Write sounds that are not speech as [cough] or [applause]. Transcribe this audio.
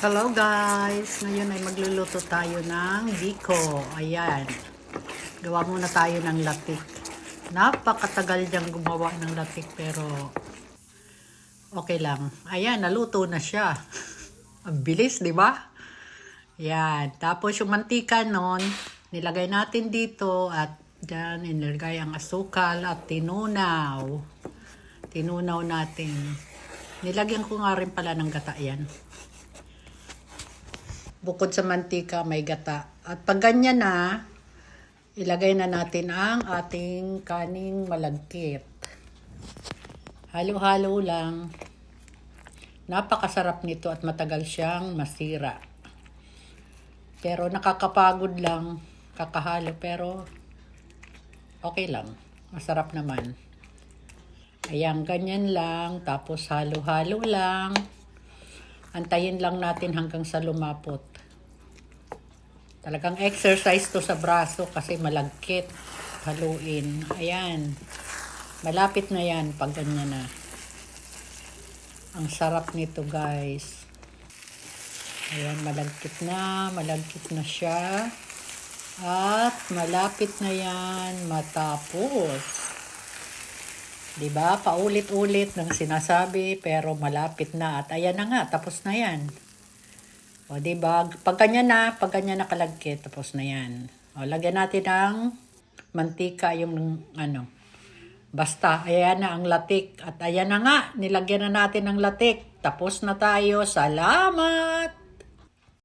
Hello guys! Ngayon ay magluluto tayo ng biko. Ayan. Gawa muna tayo ng latik. Napakatagal diyang gumawa ng latik pero okay lang. Ayan, naluto na siya. [laughs] Ang bilis, di ba? Ayan. Tapos yung mantika nun, nilagay natin dito at dyan inilagay ang asukal at tinunaw. Tinunaw natin. Nilagyan ko nga rin pala ng gata yan. Bukod sa mantika, may gata. At pag ganyan na, ilagay na natin ang ating kaning malagkit. Halo-halo lang. Napakasarap nito at matagal siyang masira. Pero nakakapagod lang kakahalo pero okay lang. Masarap naman. Ayan, ganyan lang. Tapos halo-halo lang. Antayin lang natin hanggang sa lumapot. Talagang exercise to sa braso kasi malagkit. Haluin. Ayan. Malapit na yan pag ganyan na. Ang sarap nito guys. Ayan, malagkit na. Malagkit na siya. At malapit na yan matapos. 'Di ba? Paulit-ulit ng sinasabi pero malapit na at ayan na nga, tapos na 'yan. O 'di ba? Pag ganyan na, pag ganyan nakalagkit, tapos na 'yan. O lagyan natin ng mantika yung ano. Basta, ayan na ang latik. At ayan na nga, nilagyan na natin ng latik. Tapos na tayo. Salamat!